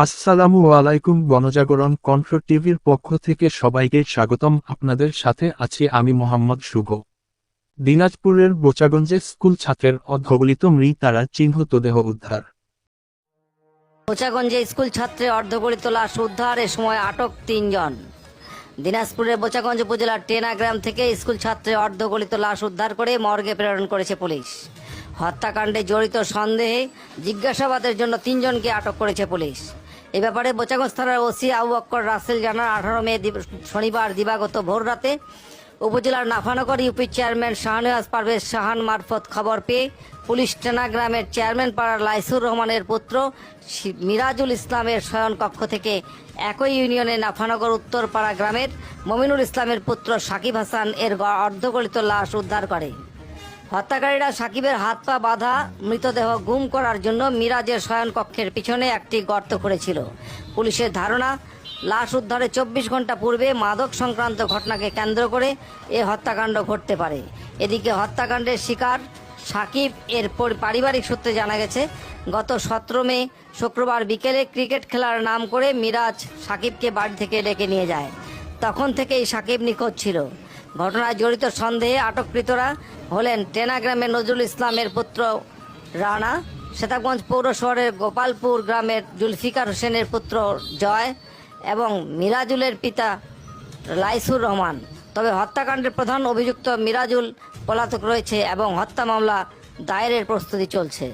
আসসালামু আলাইকুম গণজাগরণ কণ্ঠ টিভির পক্ষ থেকে সবাইকে স্বাগতম। আপনাদের সাথে আছি আমি মোহাম্মদ শুভ। দিনাজপুরের বোচাগঞ্জে স্কুল ছাত্রের অর্ধগলিত মৃতারা চিহ্নিত দেহ উদ্ধার। বোচাগঞ্জে স্কুল ছাত্রে অর্ধগড়িত লাশ উদ্ধার, এ সময় আটক তিনজন। দিনাজপুরের বোচাগঞ্জ উপজেলার টেনা গ্রাম থেকে স্কুল ছাত্রে অর্ধগলিত লাশ উদ্ধার করে মর্গে প্রেরণ করেছে পুলিশ। হত্যাকাণ্ডে জড়িত সন্দেহে জিজ্ঞাসাবাদের জন্য তিনজনকে আটক করেছে পুলিশ। এ ব্যাপারে বোচাগঞ্জ থানার ওসি আবু অক্কর রাসেল জানান, আঠারো মে শনিবার দিবাগত ভোর রাতে উপজেলার নাফানগর ইউপি চেয়ারম্যান শাহনওয়াজ পারভেজ শাহান মারফত খবর পেয়ে পুলিশ টেনা গ্রামের চেয়ারম্যান পাড়ার লাইসুর রহমানের পুত্র মিরাজুল ইসলামের শয়ন কক্ষ থেকে একই ইউনিয়নে নাফানগর উত্তরপাড়া গ্রামের মমিনুল ইসলামের পুত্র সাকিব হাসান এর অর্ধগলিত লাশ উদ্ধার করে। হত্যাকারীরা সাকিবের হাত পা বাঁধা, মৃতদেহ গুম করার জন্য মিরাজের শয়ন কক্ষের পিছনে একটি গর্ত করেছিল পুলিশের ধারণা, লাশ উদ্ধারে চব্বিশ ঘণ্টা পূর্বে মাদক সংক্রান্ত ঘটনাকে কেন্দ্র করে এ হত্যাকাণ্ড ঘটতে পারে। এদিকে হত্যাকাণ্ডের শিকার সাকিব এর পর- পারিবারিক সূত্রে জানা গেছে, গত সতেরো মে শুক্রবার বিকেলে ক্রিকেট খেলার নাম করে মিরাজ সাকিবকে বাড়ি থেকে ডেকে নিয়ে যায়। তখন থেকেই সাকিব নিখোঁজ ছিল। ঘটনায় জড়িত সন্দেহে আটককৃতরা হলেন টেনা গ্রামের নজরুল ইসলামের পুত্র রানা। সেতাবগঞ্জ পৌর শহরের গোপালপুর গ্রামের জুলফিকার হোসেনের পুত্র জয় এবং মিরাজুলের পিতা লাইসুর রহমান। তবে হত্যাকাণ্ডের প্রধান অভিযুক্ত মিরাজুল পলাতক রয়েছে এবং হত্যা মামলা দায়েরের প্রস্তুতি চলছে।